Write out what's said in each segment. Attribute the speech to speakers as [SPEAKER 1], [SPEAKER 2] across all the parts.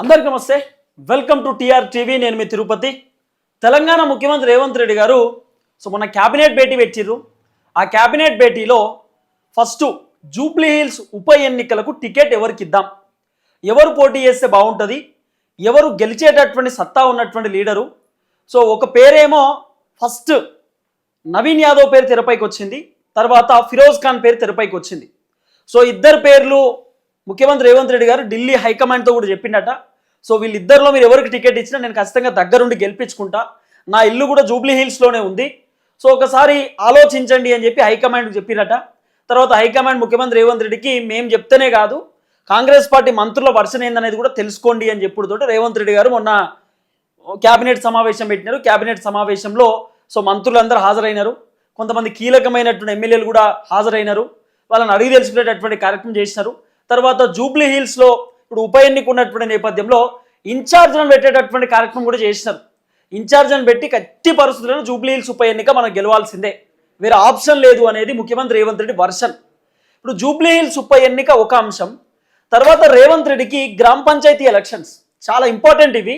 [SPEAKER 1] అందరికీ నమస్తే. Welcome to TR TV నేను మీ తిరుపతి. తెలంగాణ ముఖ్యమంత్రి రేవంత్ రెడ్డి గారు సో మొన్న క్యాబినెట్ భేటీ పెట్టిర్రు. ఆ క్యాబినెట్ భేటీలో ఫస్ట్ జూబ్లీ హిల్స్ ఉప ఎన్నికలకు టికెట్ ఎవరికి ఇద్దాం? ఎవరు పోటీ చేస్తే బాగుంటుంది? ఎవరు గెలిచేటటువంటి సత్తా ఉన్నటువంటి లీడరు? సో ఒక పేరేమో ఫస్ట్ నవీన్ యాదవ్ పేరు తెరపైకి వచ్చింది. తర్వాత ఫిరోజ్ ఖాన్ పేరు తెరపైకి వచ్చింది. సో ఇద్దరు పేర్లు ముఖ్యమంత్రి రేవంత్ రెడ్డి గారు ఢిల్లీ హైకమాండ్తో కూడా చెప్పిండట. సో వీళ్ళిద్దరిలో మీరు ఎవరికి టికెట్ ఇచ్చినా నేను ఖచ్చితంగా దగ్గరుండి గెలిపించుకుంటా. నా ఇల్లు కూడా జూబ్లీ హిల్స్లోనే ఉంది. సో ఒకసారి ఆలోచించండి అని చెప్పి హైకమాండ్ చెప్పిరట. తర్వాత హైకమాండ్ ముఖ్యమంత్రి రేవంత్ రెడ్డికి మేము చెప్తేనే కాదు కాంగ్రెస్ పార్టీ మంత్రుల వర్షన్ ఏందనేది కూడా తెలుసుకోండి అని చెప్పుడుతో రేవంత్ రెడ్డి గారు మొన్న క్యాబినెట్ సమావేశం పెట్టినారు. క్యాబినెట్ సమావేశంలో సో మంత్రులందరూ హాజరైనారు. కొంతమంది కీలకమైనటువంటి ఎమ్మెల్యేలు కూడా హాజరైనారు. వాళ్ళని అడిగి తెలుసుకునేటటువంటి కార్యక్రమం చేసినారు. తర్వాత జూబ్లీ హిల్స్లో ఇప్పుడు ఉప ఎన్నిక ఉన్నటువంటి నేపథ్యంలో ఇన్ఛార్జ్లను పెట్టేటటువంటి కార్యక్రమం కూడా చేసినారు. ఇన్ఛార్జ్లను పెట్టి కట్టి పరిస్థితుల్లో జూబ్లీ హిల్స్ ఉప ఎన్నిక మనం గెలవాల్సిందే. వేరే ఆప్షన్ లేదు అనేది ముఖ్యమంత్రి రేవంత్ రెడ్డి వర్షన్. ఇప్పుడు జూబ్లీ హిల్స్ ఉప ఎన్నిక ఒక అంశం. తర్వాత రేవంత్ రెడ్డికి గ్రామ పంచాయతీ ఎలక్షన్స్. చాలా ఇంపార్టెంట్ ఇవి.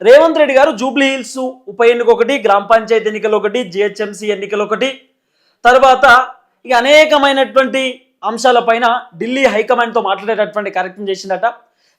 [SPEAKER 1] రేవంత్ రెడ్డి గారు జూబ్లీ హిల్స్ ఉప ఎన్నిక ఒకటి గ్రామ పంచాయతీ ఎన్నికలు ఒకటి జిహెచ్ఎంసీ ఎన్నికలు ఒకటి. తర్వాత ఇక అనేకమైనటువంటి అంశాలపైన ఢిల్లీ హైకమాండ్తో మాట్లాడేటటువంటి కార్యక్రమం చేసిందట.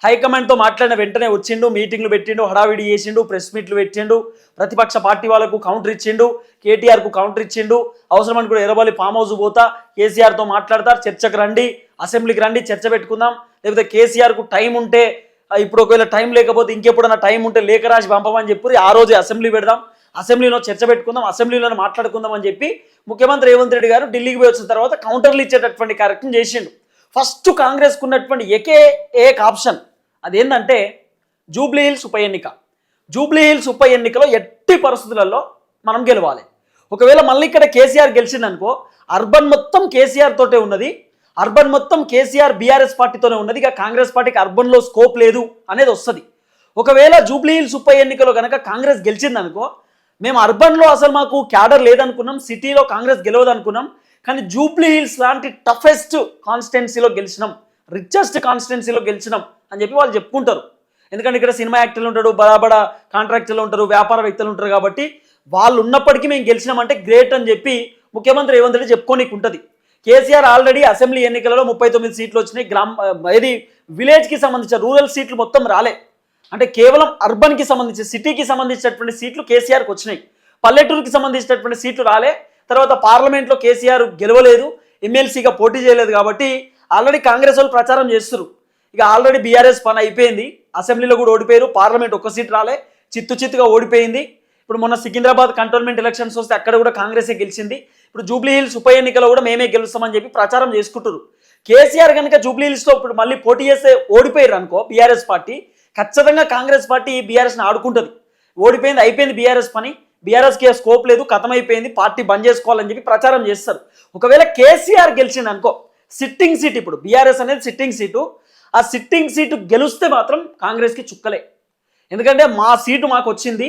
[SPEAKER 1] హైకమాండ్తో మాట్లాడిన వెంటనే వచ్చిండు మీటింగ్లు పెట్టిండు హడావిడి చేసిండు ప్రెస్ మీట్లు పెట్టిండు ప్రతిపక్ష పార్టీ వాళ్ళకు కౌంటర్ ఇచ్చిండు కేటీఆర్కు కౌంటర్ ఇచ్చిండు అవసరమని కూడా ఎర్రబల్లి ఫామ్ హౌస్ పోతా కేసీఆర్తో మాట్లాడతారు చర్చకు రండి అసెంబ్లీకి రండి చర్చ పెట్టుకుందాం లేకపోతే కేసీఆర్కు టైం ఉంటే ఇప్పుడు ఒకవేళ టైం లేకపోతే ఇంకెప్పుడన్నా టైం ఉంటే లేఖ రాసి పంపమని చెప్పి ఆ రోజు అసెంబ్లీ పెడదాం అసెంబ్లీలో చర్చ పెట్టుకుందాం అసెంబ్లీలో మాట్లాడుకుందాం అని చెప్పి ముఖ్యమంత్రి రేవంత్ రెడ్డి గారు ఢిల్లీకి పోయి వచ్చిన తర్వాత కౌంటర్లు ఇచ్చేటటువంటి కార్యక్రమం చేసిండు. ఫస్ట్ కాంగ్రెస్కు ఉన్నటువంటి ఏకే ఏక ఆప్షన్ అదేంటంటే జూబ్లీ హిల్స్ ఉప ఎన్నిక. జూబ్లీ హిల్స్ ఉప ఎన్నికలో ఎట్టి పరిస్థితులలో మనం గెలవాలి. ఒకవేళ మళ్ళీ ఇక్కడ కేసీఆర్ గెలిచిందనుకో అర్బన్ మొత్తం కేసీఆర్ తోటే ఉన్నది. అర్బన్ మొత్తం కేసీఆర్ బీఆర్ఎస్ పార్టీతోనే ఉన్నది. ఇక కాంగ్రెస్ పార్టీకి అర్బన్లో స్కోప్ లేదు అనేది వస్తుంది. ఒకవేళ జూబ్లీ హిల్స్ ఉప ఎన్నికలో కనుక కాంగ్రెస్ గెలిచిందనుకో మేము అర్బన్లో అసలు మాకు క్యాడర్ లేదనుకున్నాం సిటీలో కాంగ్రెస్ గెలవదనుకున్నాం కానీ జూబ్లీ హిల్స్ లాంటి టఫెస్ట్ కాన్స్టిట్యున్సీలో గెలిచినాం రిచెస్ట్ కాన్స్టిట్యున్సీలో గెలిచినాం అని చెప్పి వాళ్ళు చెప్పుకుంటారు. ఎందుకంటే ఇక్కడ సినిమా యాక్టర్లు ఉంటారు బడా కాంట్రాక్టర్లు ఉంటారు వ్యాపార వ్యక్తులు ఉంటారు కాబట్టి వాళ్ళు ఉన్నప్పటికీ మేము గెలిచినామంటే గ్రేట్ అని చెప్పి ముఖ్యమంత్రి రేవంత్ రెడ్డి చెప్పుకోనికి ఉంటుంది. కేసీఆర్ ఆల్రెడీ అసెంబ్లీ ఎన్నికలలో ముప్పై తొమ్మిది సీట్లు వచ్చినాయి గ్రామ ఏది విలేజ్కి సంబంధించిన రూరల్ సీట్లు మొత్తం రాలే. అంటే కేవలం అర్బన్కి సంబంధించి సిటీకి సంబంధించినటువంటి సీట్లు కేసీఆర్కి వచ్చినాయి. పల్లెటూరుకి సంబంధించినటువంటి సీట్లు రాలే. తర్వాత పార్లమెంట్లో కేసీఆర్ గెలవలేదు ఎమ్మెల్సీగా పోటీ చేయలేదు కాబట్టి ఆల్రెడీ కాంగ్రెస్ వాళ్ళు ప్రచారం చేస్తారు ఇక ఆల్రెడీ బీఆర్ఎస్ పని అయిపోయింది. అసెంబ్లీలో కూడా ఓడిపోయారు. పార్లమెంట్ ఒక్క సీట్ రాలే. చిత్తు చిత్తుగా ఓడిపోయింది. ఇప్పుడు మొన్న సికింద్రాబాద్ కంటోన్మెంట్ ఎలక్షన్స్ వస్తే అక్కడ కూడా కాంగ్రెసే గెలిచింది. ఇప్పుడు జూబ్లీ హిల్స్ ఉప ఎన్నికలో కూడా మేమే గెలుస్తామని చెప్పి ప్రచారం చేసుకుంటారు కేసీఆర్ కనుక జూబ్లీ హిల్స్లో ఇప్పుడు మళ్ళీ పోటీ చేస్తే ఓడిపోయారు అనుకో బీఆర్ఎస్ పార్టీ ఖచ్చితంగా కాంగ్రెస్ పార్టీ బీఆర్ఎస్ని ఆడుకుంటుంది. ఓడిపోయింది అయిపోయింది బీఆర్ఎస్ పని. బీఆర్ఎస్కి స్కోప్ లేదు కథమైపోయింది పార్టీ బంద్ చేసుకోవాలని చెప్పి ప్రచారం చేస్తారు. ఒకవేళ కేసీఆర్ గెలిచింది అనుకో సిట్టింగ్ సీట్ ఇప్పుడు బీఆర్ఎస్ అనేది సిట్టింగ్ సీటు ఆ సిట్టింగ్ సీటు గెలిస్తే మాత్రం కాంగ్రెస్కి చుక్కలే. ఎందుకంటే మా సీటు మాకు వచ్చింది.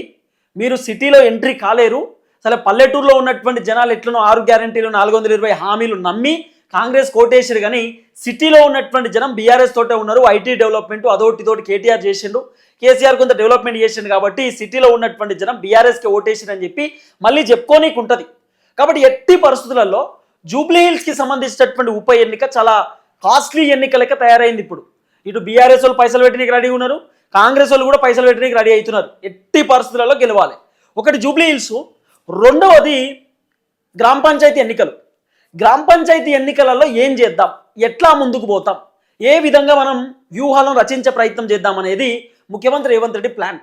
[SPEAKER 1] మీరు సిటీలో ఎంట్రీ కాలేరు. అసలు పల్లెటూరులో ఉన్నటువంటి జనాలు ఎట్లనో ఆరు గ్యారంటీలు నాలుగు వందల ఇరవై హామీలు నమ్మి కాంగ్రెస్ కోటేసారు కానీ సిటీలో ఉన్నటువంటి జనం బీఆర్ఎస్ తోటే ఉన్నారు. ఐటీ డెవలప్మెంట్ అదోటి తోటి కేటీఆర్ చేసిండు. కేసీఆర్ కొంత డెవలప్మెంట్ చేసిండు కాబట్టి సిటీలో ఉన్నటువంటి జనం బీఆర్ఎస్కి ఓటేసిండు అని చెప్పి మళ్ళీ చెప్పుకోనీకి ఉంటుంది. కాబట్టి ఎట్టి పరిస్థితులలో జూబ్లీ హిల్స్కి సంబంధించినటువంటి ఉప ఎన్నిక చాలా కాస్ట్లీ ఎన్నిక లెక్క తయారైంది ఇప్పుడు. ఇటు బీఆర్ఎస్ వాళ్ళు పైసలు పెట్టడానికి రెడీ ఉన్నారు. కాంగ్రెస్ వాళ్ళు కూడా పైసలు పెట్టడానికి రెడీ అవుతున్నారు. ఎట్టి పరిస్థితులలో గెలవాలి. ఒకటి జూబ్లీ హిల్స్ రెండవది గ్రామ పంచాయతీ ఎన్నికలు. గ్రామ పంచాయతీ ఎన్నికలలో ఏం చేద్దాం? ఎట్లా ముందుకు పోతాం? ఏ విధంగా మనం వ్యూహాలను రచించే ప్రయత్నం చేద్దాం అనేది ముఖ్యమంత్రి రేవంత్ రెడ్డి ప్లాన్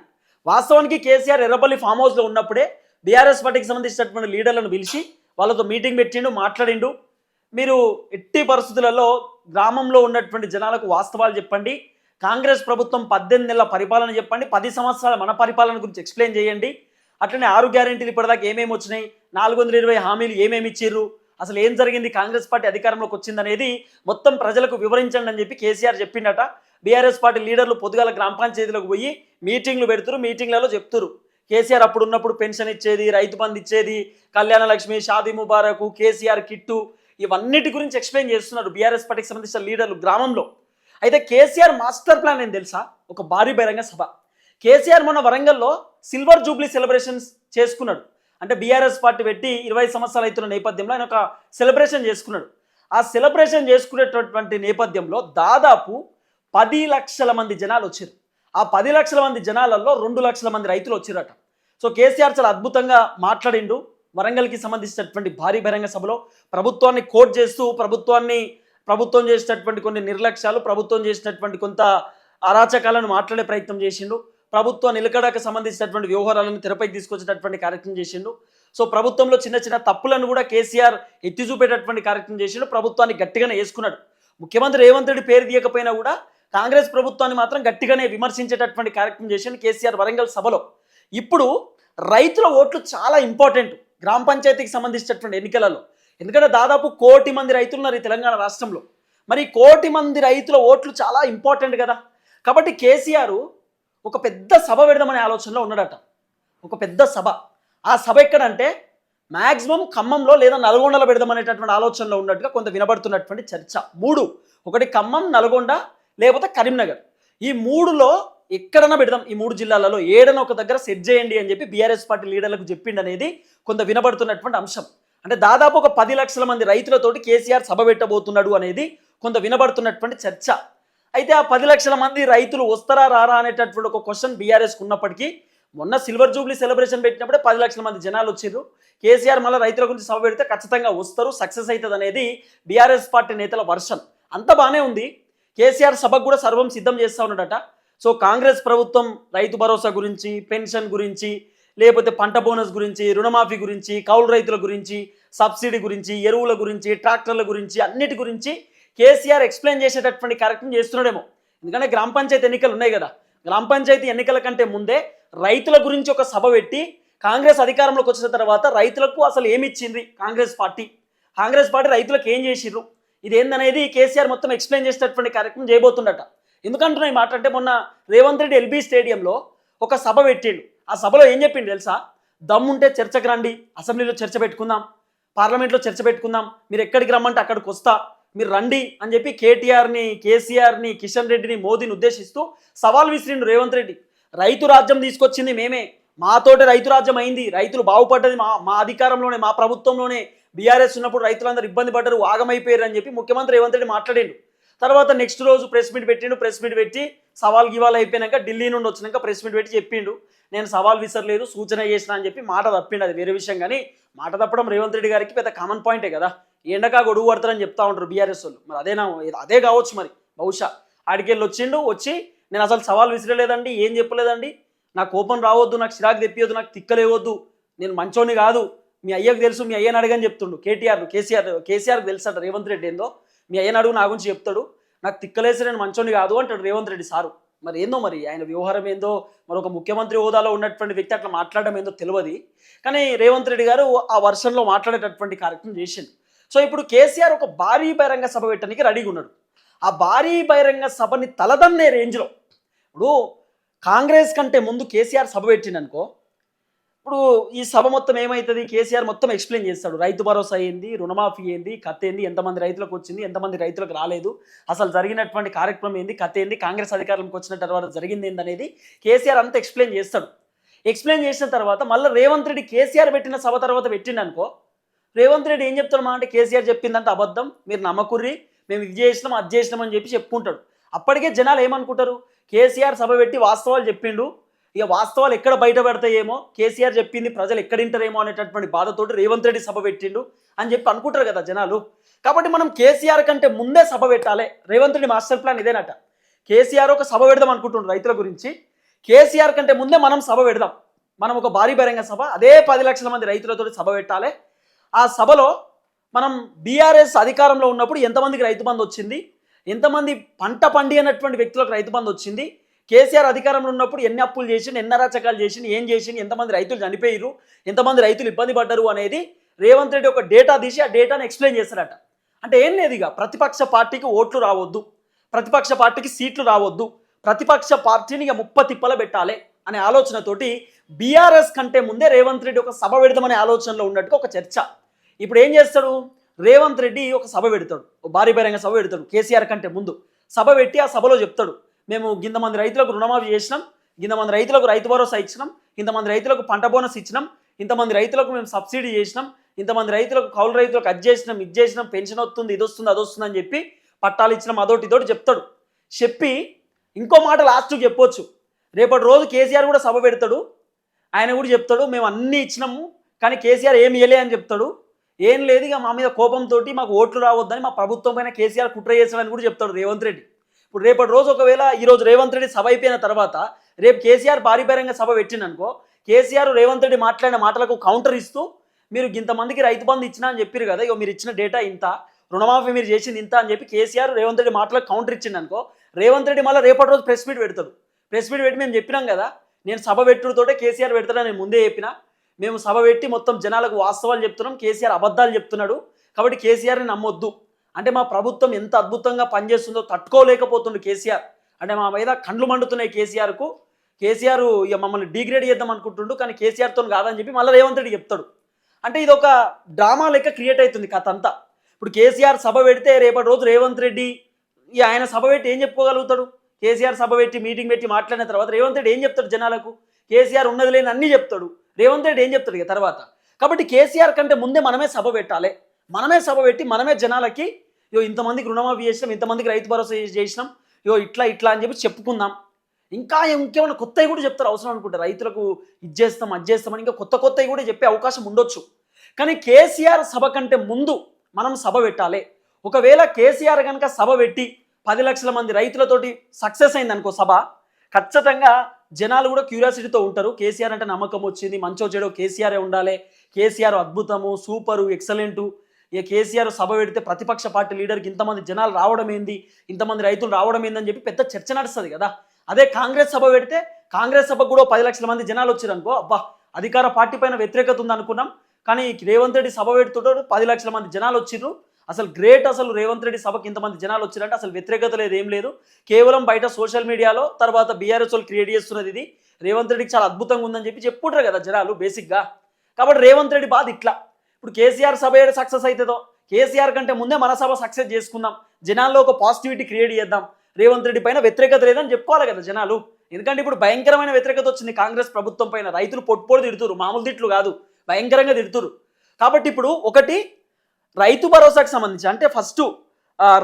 [SPEAKER 1] వాస్తవానికి కేసీఆర్ ఎర్రపల్లి ఫామ్ హౌస్లో ఉన్నప్పుడే బీఆర్ఎస్ పార్టీకి సంబంధించినటువంటి లీడర్లను పిలిచి వాళ్ళతో మీటింగ్ పెట్టిండు మాట్లాడిండు. మీరు ఎట్టి పరిస్థితులలో గ్రామంలో ఉన్నటువంటి జనాలకు వాస్తవాలు చెప్పండి. కాంగ్రెస్ ప్రభుత్వం పద్దెనిమిది నెలల పరిపాలన చెప్పండి. పది సంవత్సరాల మన పరిపాలన గురించి ఎక్స్ప్లెయిన్ చేయండి. అట్లనే ఆరు గ్యారెంటీలు ఇప్పటిదాకా ఏమేమి వచ్చినాయి? నాలుగు వందల ఇరవై హామీలు ఏమేమి ఇచ్చిర్రు? అసలు ఏం జరిగింది? కాంగ్రెస్ పార్టీ అధికారంలోకి వచ్చిందనేది మొత్తం ప్రజలకు వివరించండి అని చెప్పి కేసీఆర్ చెప్పిండట. బీఆర్ఎస్ పార్టీ లీడర్లు పొద్దుగాల గ్రామ పంచాయతీలకు పోయి మీటింగ్లు పెడుతురు మీటింగ్లలో చెప్తురు. కేసీఆర్ అప్పుడు ఉన్నప్పుడు పెన్షన్ ఇచ్చేది రైతు బంధు ఇచ్చేది కళ్యాణ లక్ష్మి షాదీ ముబారకు కేసీఆర్ కిట్టు ఇవన్నిటి గురించి ఎక్స్ప్లెయిన్ చేస్తున్నారు బీఆర్ఎస్ పార్టీకి సంబంధించిన లీడర్లు గ్రామంలో. అయితే కేసీఆర్ మాస్టర్ ప్లాన్ ఏం తెలుసా? ఒక భారీ బహిరంగ సభ. కేసీఆర్ మొన్న వరంగల్లో సిల్వర్ జూబ్లీ సెలబ్రేషన్స్ చేసుకున్నాడు. అంటే బీఆర్ఎస్ పార్టీ పెట్టి ఇరవై సంవత్సరాలు అవుతున్న నేపథ్యంలో ఆయన ఒక సెలబ్రేషన్ చేసుకున్నాడు. ఆ సెలబ్రేషన్ చేసుకునేటటువంటి నేపథ్యంలో దాదాపు పది లక్షల మంది జనాలు వచ్చారు. ఆ పది లక్షల మంది జనాలలో రెండు లక్షల మంది రైతులు వచ్చారట. సో కేసీఆర్ చాలా అద్భుతంగా మాట్లాడిండు. వరంగల్కి సంబంధించినటువంటి భారీ బహిరంగ సభలో ప్రభుత్వాన్ని కోట్ చేస్తూ ప్రభుత్వాన్ని ప్రభుత్వం చేసినటువంటి కొన్ని నిర్లక్ష్యాలు ప్రభుత్వం చేసినటువంటి కొంత అరాచకాలను మాట్లాడే ప్రయత్నం చేసిండు. ప్రభుత్వ నిలకడకు సంబంధించినటువంటి వ్యవహారాలను తెరపైకి తీసుకొచ్చేటటువంటి కార్యక్రమం చేసిండు. సో ప్రభుత్వంలో చిన్న చిన్న తప్పులను కూడా కేసీఆర్ ఎత్తి చూపేటటువంటి కార్యక్రమం చేసిండు. ప్రభుత్వాన్ని గట్టిగానే వేసుకున్నాడు. ముఖ్యమంత్రి రేవంత్ రెడ్డి పేరు తీయకపోయినా కూడా కాంగ్రెస్ ప్రభుత్వాన్ని మాత్రం గట్టిగానే విమర్శించేటటువంటి కార్యక్రమం చేసిండు కేసీఆర్ వరంగల్ సభలో. ఇప్పుడు రైతుల ఓట్లు చాలా ఇంపార్టెంట్ గ్రామ పంచాయతీకి సంబంధించినటువంటి ఎన్నికలలో. ఎందుకంటే దాదాపు కోటి మంది రైతులు ఉన్నారు ఈ తెలంగాణ రాష్ట్రంలో. మరి కోటి మంది రైతుల ఓట్లు చాలా ఇంపార్టెంట్ కదా. కాబట్టి కేసీఆర్ ఒక పెద్ద సభ పెడదామనే ఆలోచనలో ఉన్నాడట. ఒక పెద్ద సభ. ఆ సభ ఎక్కడంటే మ్యాక్సిమం ఖమ్మంలో లేదా నల్గొండలో పెడదామనేటటువంటి ఆలోచనలో ఉన్నట్టుగా కొంత వినబడుతున్నటువంటి చర్చ. మూడు. ఒకటి ఖమ్మం నల్గొండ లేకపోతే కరీంనగర్. ఈ మూడులో ఎక్కడన్నా పెడదాం ఈ మూడు జిల్లాలలో ఏడన ఒక దగ్గర సెట్ చేయండి అని చెప్పి బీఆర్ఎస్ పార్టీ లీడర్లకు చెప్పిండి అనేది కొంత వినబడుతున్నటువంటి అంశం. అంటే దాదాపు ఒక పది లక్షల మంది రైతులతోటి కేసీఆర్ సభ పెట్టబోతున్నాడు అనేది కొంత వినబడుతున్నటువంటి చర్చ. అయితే ఆ పది లక్షల మంది రైతులు వస్తారా రారా అనేటటువంటి ఒక క్వశ్చన్ బీఆర్ఎస్కి ఉన్నప్పటికీ మొన్న సిల్వర్ జూబ్లీ సెలబ్రేషన్ పెట్టినప్పుడే పది లక్షల మంది జనాలు వచ్చిర్రు. కేసీఆర్ మళ్ళీ రైతుల గురించి సభ పెడితే ఖచ్చితంగా వస్తారు సక్సెస్ అవుతుంది అనేది బీఆర్ఎస్ పార్టీ నేతల వర్షన్. అంత బాగానే ఉంది. కేసీఆర్ సభకు కూడా సర్వం సిద్ధం చేస్తూ ఉన్నాడట. సో కాంగ్రెస్ ప్రభుత్వం రైతు భరోసా గురించి పెన్షన్ గురించి లేకపోతే పంట బోనస్ గురించి రుణమాఫీ గురించి కౌలు రైతుల గురించి సబ్సిడీ గురించి ఎరువుల గురించి ట్రాక్టర్ల గురించి అన్నిటి గురించి కేసీఆర్ ఎక్స్ప్లెయిన్ చేసేటటువంటి కార్యక్రమం చేస్తున్నాడేమో. ఎందుకంటే గ్రామ పంచాయతీ ఎన్నికలు ఉన్నాయి కదా. గ్రామ పంచాయతీ ఎన్నికల కంటే ముందే రైతుల గురించి ఒక సభ పెట్టి కాంగ్రెస్ అధికారంలోకి వచ్చిన తర్వాత రైతులకు అసలు ఏమిచ్చింది కాంగ్రెస్ పార్టీ. కాంగ్రెస్ పార్టీ రైతులకు ఏం చేసిర్రు? ఇది ఏందనేది కేసీఆర్ మొత్తం ఎక్స్ప్లెయిన్ చేసేటటువంటి కార్యక్రమం చేయబోతుండట. ఎందుకంటున్నా ఈ మాట అంటే మొన్న రేవంత్ రెడ్డి ఎల్బీ స్టేడియంలో ఒక సభ పెట్టిండు. ఆ సభలో ఏం చెప్పిండు తెలుసా? దమ్ముంటే చర్చకు రండి అసెంబ్లీలో చర్చ పెట్టుకుందాం పార్లమెంట్లో చర్చ పెట్టుకుందాం మీరు ఎక్కడికి రమ్మంటే అక్కడికి వస్తా మీరు రండి అని చెప్పి కేటీఆర్ని కేసీఆర్ని కిషన్ రెడ్డిని మోదీని ఉద్దేశిస్తూ సవాల్ విసిరిండు రేవంత్ రెడ్డి. రైతు రాజ్యం తీసుకొచ్చింది మేమే. మాతోటి రైతు రాజ్యం అయింది. రైతులు బాగుపడ్డది మా మా అధికారంలోనే మా ప్రభుత్వంలోనే బీఆర్ఎస్ ఉన్నప్పుడు రైతులందరూ ఇబ్బంది పడ్డారు ఆగమైపోయారు అని చెప్పి ముఖ్యమంత్రి రేవంత్ రెడ్డి మాట్లాడిండు. తర్వాత నెక్స్ట్ రోజు ప్రెస్ మీట్ పెట్టిండు ప్రెస్ మీట్ పెట్టి సవాల్ గివాల్ అయిపోయినాక ఢిల్లీ నుండి వచ్చినాక ప్రెస్ మీట్ పెట్టి చెప్పిండు. నేను సవాల్ విసరలేదు సూచన చేసిన అని చెప్పి మాట తప్పిండు. అది వేరే విషయం కానీ మాట తప్పడం రేవంత్ రెడ్డి గారికి పెద్ద కామన్ పాయింటే కదా. ఎండకా గొడుగు పడతారని చెప్తా ఉంటారు బీఆర్ఎస్ వాళ్ళు. మరి అదేనా? అదే కావచ్చు మరి. బహుశా ఆడికెళ్ళి వచ్చిండు వచ్చి నేను అసలు సవాల్ విసిరలేదండి ఏం చెప్పలేదండి. నాకు కోపం రావద్దు నాకు చిరాకు తెప్పియొద్దు నాకు తిక్కలేవద్దు. నేను మంచోని కాదు. మీ అయ్యకు తెలుసు మీ అయ్యని అడగని చెప్తుండు. కేటీఆర్ కేసీఆర్ కేసీఆర్కి తెలుసు రేవంత్ రెడ్డి ఏందో. మీ అయ్యని అడుగు నా గురించి చెప్తాడు. నాకు తిక్కలేసి నేను మంచోని కాదు అంటాడు రేవంత్ రెడ్డి సారు. మరి ఏందో మరి? ఆయన వ్యవహారం ఏందో? మరి ఒక ముఖ్యమంత్రి హోదాలో ఉన్నటువంటి వ్యక్తి అట్లా మాట్లాడడం ఏందో తెలియదు కానీ రేవంత్ రెడ్డి గారు ఆ వర్షంలో మాట్లాడేటటువంటి కార్యక్రమం చేసిండు. సో ఇప్పుడు కేసీఆర్ ఒక భారీ బహిరంగ సభ పెట్టడానికి రెడీగా ఉన్నాడు. ఆ భారీ బహిరంగ సభని తలదన్నే రేంజ్లో ఇప్పుడు కాంగ్రెస్ కంటే ముందు కేసీఆర్ సభ పెట్టిండనుకో ఇప్పుడు ఈ సభ మొత్తం ఏమవుతుంది కేసీఆర్ మొత్తం ఎక్స్ప్లెయిన్ చేస్తాడు. రైతు భరోసా ఏంది? రుణమాఫీ ఏంది? కథ ఏంది? ఎంతమంది రైతులకు వచ్చింది? ఎంతమంది రైతులకు రాలేదు? అసలు జరిగినటువంటి కార్యక్రమం ఏంది? కథ ఏంది? కాంగ్రెస్ అధికారంలోకి వచ్చిన తర్వాత జరిగింది ఏందనేది కేసీఆర్ అంతా ఎక్స్ప్లెయిన్ చేస్తాడు. ఎక్స్ప్లెయిన్ చేసిన తర్వాత మళ్ళీ రేవంత్ రెడ్డి కేసీఆర్ పెట్టిన సభ తర్వాత పెట్టిండనుకో రేవంత్ రెడ్డి ఏం చెప్తాడు అంటే కేసీఆర్ చెప్పిందంటే అబద్ధం. మీరు నమ్మకుర్రి. మేము ఇది చేసినాం అది చేసినాం అని చెప్పి చెప్పుకుంటాడు. అప్పటికే జనాలు ఏమనుకుంటారు? కేసీఆర్ సభ పెట్టి వాస్తవాలు చెప్పిండు. ఇక వాస్తవాలు ఎక్కడ బయట పెడతాయేమో? కేసీఆర్ చెప్పింది ప్రజలు ఎక్కడింటారేమో అనేటటువంటి బాధతోటి రేవంత్ రెడ్డి సభ పెట్టిండు అని చెప్పి అనుకుంటారు కదా జనాలు. కాబట్టి మనం కేసీఆర్ కంటే ముందే సభ పెట్టాలి. రేవంత్ రెడ్డి మాస్టర్ ప్లాన్ ఇదేనట. కేసీఆర్ ఒక సభ పెడదాం అనుకుంటుండ్రు రైతుల గురించి. కేసీఆర్ కంటే ముందే మనం సభ పెడదాం. మనం ఒక భారీ బహిరంగ సభ అదే పది లక్షల మంది రైతులతో సభ పెట్టాలి. ఆ సభలో మనం బీఆర్ఎస్ అధికారంలో ఉన్నప్పుడు ఎంతమందికి రైతు బంధు వచ్చింది? ఎంతమంది పంట పండి అన్నటువంటి వ్యక్తులకు రైతు బంధు వచ్చింది? కేసీఆర్ అధికారంలో ఉన్నప్పుడు ఎన్ని అప్పులు చేసిండు? ఎన్ని అరాచకాలు చేసిండు? ఏం చేసిండు? ఎంతమంది రైతులు చనిపోయారు ఎంతమంది రైతులు ఇబ్బంది పడ్డారు అనేది రేవంత్ రెడ్డి ఒక డేటా తీసి ఆ డేటాను ఎక్స్ప్లెయిన్ చేశారట. అంటే ఏం లేదు ఇక. ప్రతిపక్ష పార్టీకి ఓట్లు రావద్దు. ప్రతిపక్ష పార్టీకి సీట్లు రావద్దు. ప్రతిపక్ష పార్టీని ఇక ముప్ప తిప్పల పెట్టాలి. అనే ఆలోచనతోటి బీఆర్ఎస్ కంటే ముందే రేవంత్ రెడ్డి ఒక సభ పెడదామనే ఆలోచనలో ఉన్నట్టుగా ఒక చర్చ. ఇప్పుడు ఏం చేస్తాడు? రేవంత్ రెడ్డి ఒక సభ పెడతాడు. భారీ బహిరంగ సభ పెడతాడు. కేసీఆర్ కంటే ముందు సభ పెట్టి ఆ సభలో చెప్తాడు. మేము ఇంతమంది రైతులకు రుణమాఫీ చేసినాం. ఇంతమంది రైతులకు రైతు భరోసా ఇచ్చినాం. ఇంతమంది రైతులకు పంట బోనస్ ఇచ్చినాం. ఇంతమంది రైతులకు మేము సబ్సిడీ చేసినాం. ఇంతమంది రైతులకు కౌలు రైతులకు అది చేసినాం ఇది చేసినాం పెన్షన్ వస్తుంది ఇది వస్తుంది అది వస్తుంది అని చెప్పి పట్టాలు ఇచ్చినాం అదోటి ఇదోటి చెప్తాడు. చెప్పి ఇంకో మాట లాస్ట్కి చెప్పొచ్చు. రేపటి రోజు కేసీఆర్ కూడా సభ పెడతాడు. ఆయన కూడా చెప్తాడు మేము అన్నీ ఇచ్చినాము కానీ కేసీఆర్ ఏమి ఇయ్యలే అని చెప్తాడు. ఏం లేదు ఇక మా మీద కోపంతో మాకు ఓట్లు రావద్దని మా ప్రభుత్వం పైన కేసీఆర్ కుట్ర చేశాడని కూడా చెప్తాడు రేవంత్ రెడ్డి. ఇప్పుడు రేపటి రోజు ఒకవేళ ఈరోజు రేవంత్ రెడ్డి సభ అయిపోయిన తర్వాత రేపు కేసీఆర్ పారిపారంగా సభ పెట్టిననుకో కేసీఆర్ రేవంత్ రెడ్డి మాట్లాడిన మాటలకు కౌంటర్ ఇస్తూ మీరు ఇంతమందికి రైతు బంధు ఇచ్చినా అని చెప్పారు కదా ఇగో మీరు ఇచ్చిన డేటా ఇంత రుణమాఫీ మీరు చేసింది ఇంత అని చెప్పి కేసీఆర్ రేవంత్ రెడ్డి మాటలకు కౌంటర్ ఇచ్చిండనుకో రేవంత్ రెడ్డి మళ్ళీ రేపటి రోజు ప్రెస్ మీట్ పెడతాడు. ప్రెస్ మీట్ పెట్టి మేము చెప్పినాం కదా. నేను సభ పెట్టుడుతోటే కేసీఆర్ పెడతాడని నేను ముందే చెప్పిన. మేము సభ పెట్టి మొత్తం జనాలకు వాస్తవాలు చెప్తున్నాం. కేసీఆర్ అబద్ధాలు చెప్తున్నాడు. కాబట్టి కేసీఆర్ని నమ్మొద్దు. అంటే మా ప్రభుత్వం ఎంత అద్భుతంగా పనిచేస్తుందో తట్టుకోలేకపోతుండు కేసీఆర్. అంటే మా మీద కండ్లు మండుతున్నాయి కేసీఆర్కు. కేసీఆర్ ఇక మమ్మల్ని డిగ్రేడ్ చేద్దాం అనుకుంటుండు. కానీ కేసీఆర్తో కాదని చెప్పి మళ్ళీ రేవంత్ రెడ్డి చెప్తాడు. అంటే ఇది ఒక డ్రామా లెక్క క్రియేట్ అవుతుంది కథ అంతా. ఇప్పుడు కేసీఆర్ సభ పెడితే రేపటి రోజు రేవంత్ రెడ్డి ఈ ఆయన సభ పెట్టి ఏం చెప్పుకోగలుగుతాడు? కేసీఆర్ సభ పెట్టి మీటింగ్ పెట్టి మాట్లాడిన తర్వాత రేవంత్ రెడ్డి ఏం చెప్తాడు జనాలకు? కేసీఆర్ ఉన్నది లేని అన్నీ చెప్తాడు. రేవంత్ రెడ్డి ఏం చెప్తాడు ఇక తర్వాత? కాబట్టి కేసీఆర్ కంటే ముందే మనమే సభ పెట్టాలి. మనమే సభ పెట్టి మనమే జనాలకి యో ఇంతమందికి రుణమాఫీ చేసినాం ఇంతమందికి రైతు భరోసా చేసినాం యో ఇట్లా ఇట్లా అని చెప్పి చెప్పుకుందాం. ఇంకా ఇంకేమైనా కొత్తవి కూడా చెప్తారు అవసరం అనుకుంటే రైతులకు ఇది చేస్తాం అది చేస్తామని ఇంకా కొత్త కొత్తవి కూడా చెప్పే అవకాశం ఉండొచ్చు. కానీ కేసీఆర్ సభ కంటే ముందు మనం సభ పెట్టాలి. ఒకవేళ కేసీఆర్ కనుక సభ పెట్టి పది లక్షల మంది రైతులతోటి సక్సెస్ అయింది అనుకో సభ. ఖచ్చితంగా జనాలు కూడా క్యూరియాసిటీతో ఉంటారు. కేసీఆర్ అంటే నమ్మకం వచ్చింది. మంచో చెడో కేసీఆరే ఉండాలి. కేసీఆర్ అద్భుతము సూపరు ఎక్సలెంటు. ఇక కేసీఆర్ సభ పెడితే ప్రతిపక్ష పార్టీ లీడర్కి ఇంతమంది జనాలు రావడం ఏంది? ఇంతమంది రైతులు రావడం ఏందని చెప్పి పెద్ద చర్చ నడుస్తుంది కదా. అదే కాంగ్రెస్ సభ పెడితే కాంగ్రెస్ సభకు కూడా పది లక్షల మంది జనాలు వచ్చారనుకో అబ్బా! అధికార పార్టీ పైన వ్యతిరేకత ఉంది అనుకున్నాం కానీ రేవంత్ రెడ్డి సభ పెడుతుంటారు పది లక్షల మంది జనాలు వచ్చిర్రు. అసలు గ్రేట్ అసలు రేవంత్ రెడ్డి సభకి ఇంతమంది జనాలు వచ్చారంటే అసలు వ్యతిరేకత లేదు ఏం లేదు. కేవలం బయట సోషల్ మీడియాలో తర్వాత బీఆర్ఎస్ వాళ్ళు క్రియేట్ చేస్తున్నది ఇది. రేవంత్ రెడ్డికి చాలా అద్భుతంగా ఉందని చెప్పి చెప్పుంటారు కదా జనాలు బేసిక్గా కాబట్టి రేవంత్ రెడ్డి బాధ ఇట్లా. ఇప్పుడు కేసీఆర్ సభ ఏడు సక్సెస్ అవుతుందో కేసీఆర్ కంటే ముందే మన సభ సక్సెస్ చేసుకుందాం. జనాల్లో ఒక పాజిటివిటీ క్రియేట్ చేద్దాం. రేవంత్ రెడ్డి పైన వ్యతిరేకత లేదని చెప్పుకోవాలి కదా జనాలు. ఎందుకంటే ఇప్పుడు భయంకరమైన వ్యతిరేకత వచ్చింది కాంగ్రెస్ ప్రభుత్వం పైన. రైతులు పొట్టుపోడు తిడుతురు మామూలు తిట్లు కాదు. భయంకరంగా తిడుతురు కాబట్టి ఇప్పుడు ఒకటి రైతు భరోసాకు సంబంధించి అంటే ఫస్ట్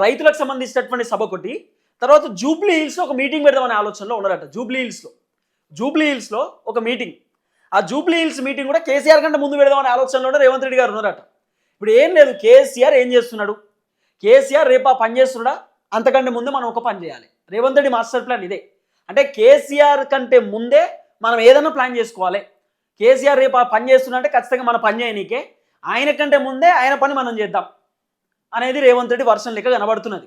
[SPEAKER 1] రైతులకు సంబంధించినటువంటి సభ ఒకటి తర్వాత జూబ్లీ హిల్స్లో ఒక మీటింగ్ పెడదామనే ఆలోచనలో ఉన్నారట జూబ్లీ హిల్స్లో. జూబ్లీ హిల్స్లో ఒక మీటింగ్. ఆ జూబ్లీ హిల్స్ మీటింగ్ కూడా కేసీఆర్ కంటే ముందు పెడదామనే ఆలోచనలో రేవంత్ రెడ్డి గారు ఉన్నారట. ఇప్పుడు ఏం లేదు కేసీఆర్ ఏం చేస్తున్నాడు? కేసీఆర్ రేపు ఆ పని చేస్తున్నాడా? అంతకంటే ముందే మనం ఒక పని చేయాలి. రేవంత్ రెడ్డి మాస్టర్ ప్లాన్ ఇదే. అంటే కేసీఆర్ కంటే ముందే మనం ఏదైనా ప్లాన్ చేసుకోవాలి. కేసీఆర్ రేపు ఆ పని చేస్తున్నా అంటే ఖచ్చితంగా మన పని చేయనీకే ఆయన కంటే ముందే ఆయన పని మనం చేద్దాం అనేది రేవంత్ రెడ్డి వర్షం లెక్క కనబడుతున్నది.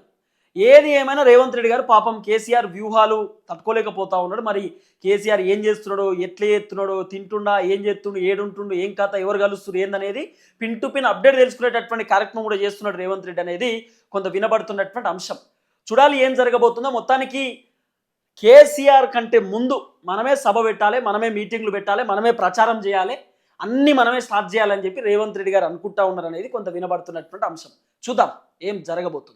[SPEAKER 1] ఏది ఏమైనా రేవంత్ రెడ్డి గారు పాపం కేసీఆర్ వ్యూహాలు తట్టుకోలేకపోతా ఉన్నాడు. మరి కేసీఆర్ ఏం చేస్తున్నాడో ఎట్లా చేస్తున్నాడో తింటుండా ఏం చేస్తుండు ఏడుంటుండు ఏం కథ ఎవరు కలుస్తున్నారు ఏందనేది పిన్ టు పిన్ అప్డేట్ తెలుసుకునేటటువంటి కార్యక్రమం కూడా చేస్తున్నాడు రేవంత్ రెడ్డి అనేది కొంత వినబడుతున్నటువంటి అంశం. చూడాలి ఏం జరగబోతుందో. మొత్తానికి కేసీఆర్ కంటే ముందు మనమే సభ పెట్టాలి మనమే మీటింగ్లు పెట్టాలి మనమే ప్రచారం చేయాలి. అన్ని మనమే స్టార్ట్ చేయాలని చెప్పి రేవంత్ రెడ్డి గారు అనుకుంటా ఉన్నారు అనేది కొంత వినబడుతున్నటువంటి అంశం. చూద్దాం ఏం జరగబోతుంది.